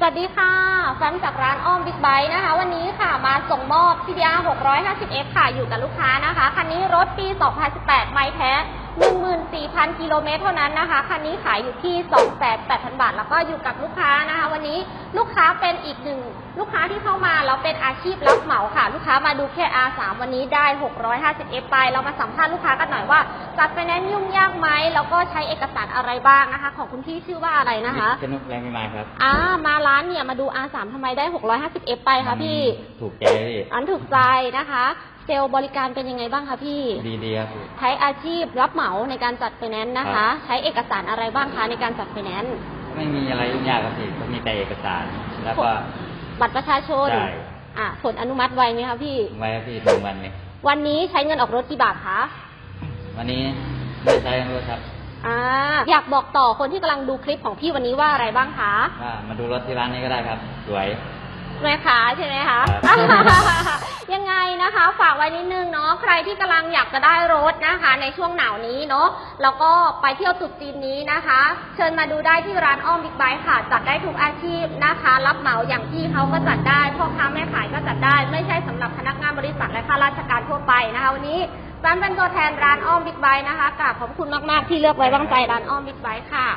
สวัสดีค่ะ แฟมจากร้านอ้อมบิ๊กไบค์นะคะ วันนี้ค่ะมาส่งมอบ CBR 650F ค่ะ อยู่กับลูกค้านะคะ คันนี้รถปี 2018 ไม่แท้ 14,000 กิโลเมตรเท่านั้นนะคะ คันนี้ขายอยู่ที่ 28,000บาทแล้ว ก็อยู่กับลูกค้านะคะ วันนี้ลูกค้าเป็นอีกหนึ่งลูกค้าที่เข้ามาแล้วเป็นอาชีพรับเหมาค่ะ ลูกค้ามาดูแค่ R3 วันนี้ได้ 650F ไป เรามาสัมภาษณ์ลูกค้ากันหน่อยว่าจัดไฟแนนซ์ยุ่งยากไหมแล้วก็ใช้เอกสารอะไรบ้างนะคะ ของคุณพี่ชื่อว่าอะไรนะคะสนุกแรงไม่มาครับอ่ามาร้านเนี่ยมาดู R3 ทำไมได้ 650F ไปคะพี่ ถูกใจพี่อันถูกใจนะคะเซลล์บริการเป็นยังไงบ้างคะพี่ ดีดีครับพี่ใช้อาชีพรับเหมาในการจัดไฟแนนซ์นะครัคะบใช้เอกสารอะไรบ้างคะในการจัดไฟแนนซ์ ไม่มีอะไรยุ่งยากครับพี่ก็มีแต่เอกสาร แล้วก็บัตรประชาชนใช่อ่าผลอนุมัติไวไหมคะพี่ ไว้ครับพี่หนึ่งวันเลยวันนี้ใช้เงินออกรถกี่บาทคะ วันนี้ไม่ใช้รถครับ อ่า อยากบอกต่อคนที่กำลังดูคลิปของพี่วันนี้ว่าอะไรบ้างคะ ว่ามาดูรถที่ร้านนี้ก็ได้ครับ สวย แม่ค้าใช่ไหมคะ ครับ ยังไงนะคะ ฝากไว้นิดนึงเนาะใครที่กำลังอยากจะได้รถนะคะ ในช่วงหนาวนี้เนาะแล้วก็ไปเที่ยวตรุษจีนนี้นะคะ เชิญมาดูได้ที่ร้านอ้อมบิ๊กไบค์ค่ะ จัดได้ทุกอาชีพนะคะ รับเหมาอย่างที่เขาก็จัดได้พ่อค้าแม่ขายก็จัดได้ ไม่ใช่สำหรับพนักงานบริษัทและข้าราชการทั่วไปนะคะวันนี้ร้านเป็นตัวแทนร้านอ้อมบิ๊กไบค์นะคะกราบขอบคุณมากๆที่เลือกไว้วางใจร้านอ้อมบิ๊กไบค์ค่ะ